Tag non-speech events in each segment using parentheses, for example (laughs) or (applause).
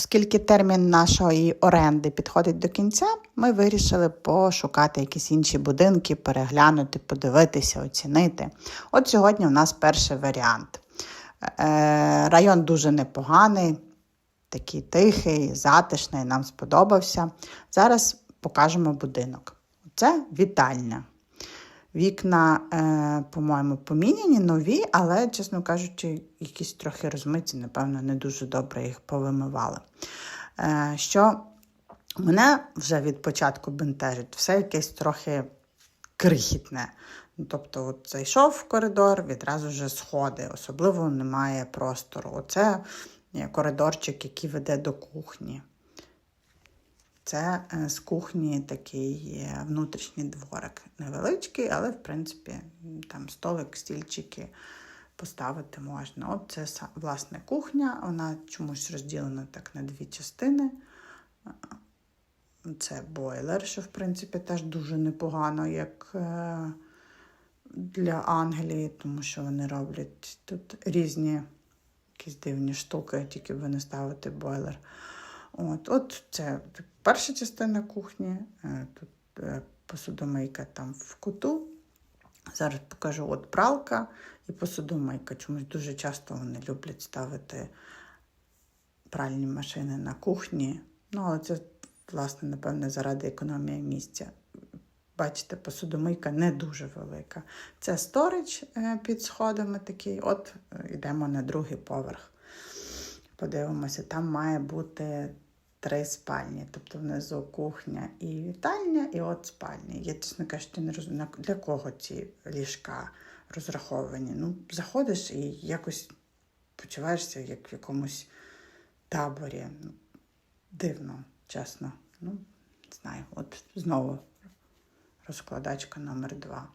Оскільки термін нашої оренди підходить до кінця, ми вирішили пошукати якісь інші будинки, переглянути, подивитися, оцінити. От сьогодні у нас перший варіант. Е, Район дуже непоганий, такий тихий, затишний, нам сподобався. Зараз покажемо будинок. Це вітальня. Вікна, е, по-моєму, поміняні, нові, але, чесно кажучи, якісь трохи розмиті, напевно, не дуже добре їх повимивали. Е, що мене вже від початку бентежить, все якесь трохи крихітне. Ну, Тобто, от зайшов в коридор, відразу вже сходи, особливо немає простору. Оце е, коридорчик, який веде до кухні. Це е, з кухні такий е, внутрішній дворик. Невеличкий, але, в принципі, там столик, стільчики поставити можна. От це власне кухня, вона чомусь розділена так на дві частини. Це бойлер, що, в принципі, теж дуже непогано, як е, для Англії, тому що вони роблять тут різні якісь дивні штуки, тільки ви не ставите бойлер. От, от це перша частина кухні. е, Тут е, посудомийка там в куту. Зараз покажу от пралка і посудомийка. Чомусь дуже часто вони люблять ставити пральні машини на кухні. Ну, але це, власне, напевне, заради економії місця. Бачите, посудомийка не дуже велика. Це сторич е, під сходами такий. От йдемо на другий поверх. Подивимося, там має бути три спальні. Тобто внизу кухня і вітальня, і от спальня. Я, чесно кажучи, не розумію, для кого ці ліжка розраховані. Ну, заходиш і якось почуваєшся як в якомусь таборі. Ну, дивно, чесно. Ну, не знаю, от знову розкладачка номер два.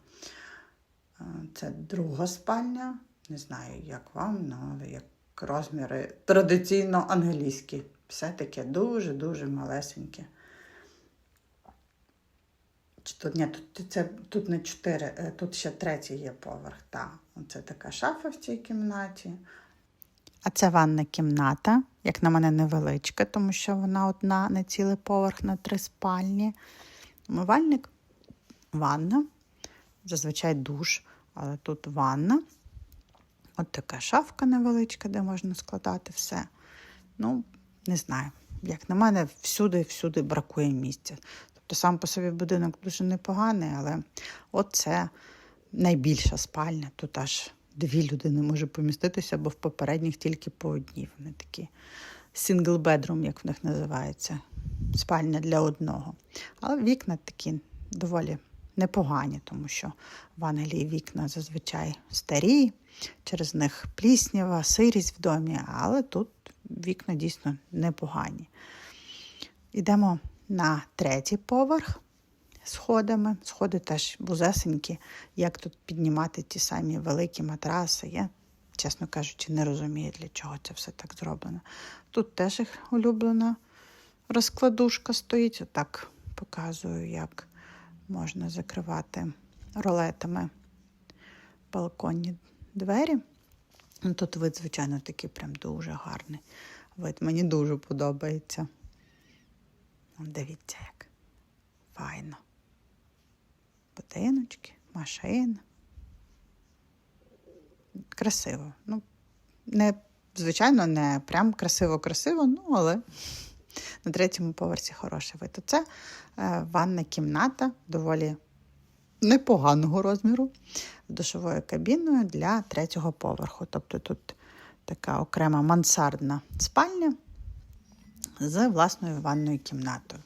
Е, Це друга спальня. Не знаю, як вам, ну, але як розміри традиційно англійські. Все таке дуже-дуже малесеньке. Чи тут, ні, тут, це, тут не чотири, е, тут ще третій є поверх. Так, оце така шафа в цій кімнаті. А це ванна кімната, як на мене, невеличка, тому що вона одна на цілий поверх на три спальні. Умивальник, ванна, зазвичай душ, але тут ванна. От така шафка невеличка, де можна складати все. Ну, не знаю. Як на мене, всюди-всюди бракує місця. Тобто сам по собі будинок дуже непоганий, але от це найбільша спальня. Тут аж дві людини може поміститися, бо в попередніх тільки по одній. Вони такі bedroom, як в них називається. Спальня для одного. Але вікна такі доволі непогані, тому що в Англії вікна зазвичай старі, через них пліснява, сирість в домі, але тут вікна дійсно непогані. Йдемо на третій поверх сходами. Сходи теж вузесенькі. Як тут піднімати ті самі великі матраси? Я, чесно кажучи, не розумію, для чого це все так зроблено. Тут теж їх улюблена розкладушка стоїть. Отак показую, як можна закривати ролетами балконні двері. Ну, Тут вид, звичайно, такий прям дуже гарний. Вид мені дуже подобається. Дивіться, як файно. Будиночки, машина. Красиво. Ну, не, звичайно, не прям красиво-красиво, ну, але на третьому поверсі хороший вид. Це е, ванна кімната доволі непоганого розміру з душовою кабіною для третього поверху. Тобто тут така окрема мансардна спальня з власною ванною кімнатою.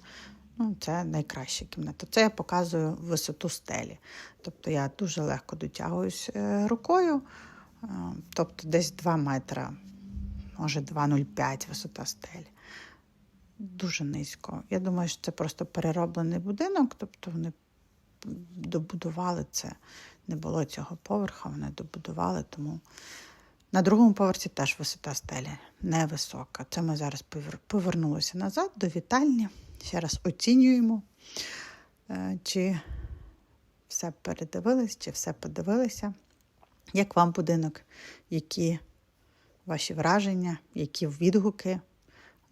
Ну, це найкраща кімната. Це я показую висоту стелі. Тобто я дуже легко дотягуюсь е, рукою, е, тобто десь 2 метра, може 2,05 висота стелі. Дуже низько. Я думаю, що це просто перероблений будинок, тобто вони добудували це. Не було цього поверха, вони добудували, тому на другому поверсі теж висота стелі невисока. Це ми зараз повернулися назад до вітальні. Ще раз оцінюємо, е, чи все передивились, чи все подивилися. Як вам будинок, які ваші враження, які відгуки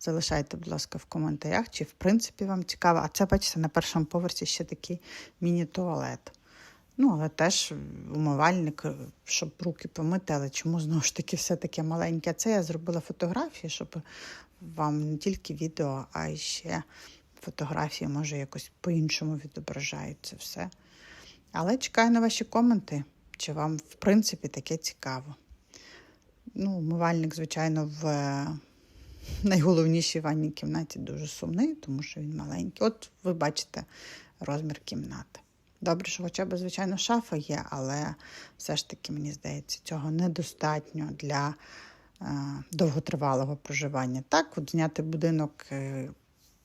Залишайте, будь ласка, в коментарях, чи в принципі вам цікаво. А це, бачите, на першому поверсі ще такий міні-туалет. Ну, але теж умивальник, щоб руки помити, але чому знову ж таки все таке маленьке? Це я зробила фотографії, щоб вам не тільки відео, а ще фотографії, може, якось по-іншому відображають це все. Але чекаю на ваші коменти, чи вам, в принципі, таке цікаво. Ну, умивальник, звичайно, в е, (laughs) найголовнішій ванній кімнаті дуже сумний, тому що він маленький. От ви бачите розмір кімнати. Добре, що хоча б, звичайно, шафа є, але все ж таки, мені здається, цього недостатньо для е, довготривалого проживання. Так, от зняти будинок, е,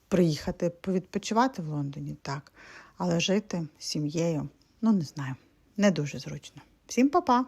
приїхати повідпочивати в Лондоні, так, але жити з сім'єю, ну не знаю, не дуже зручно. Всім па-па!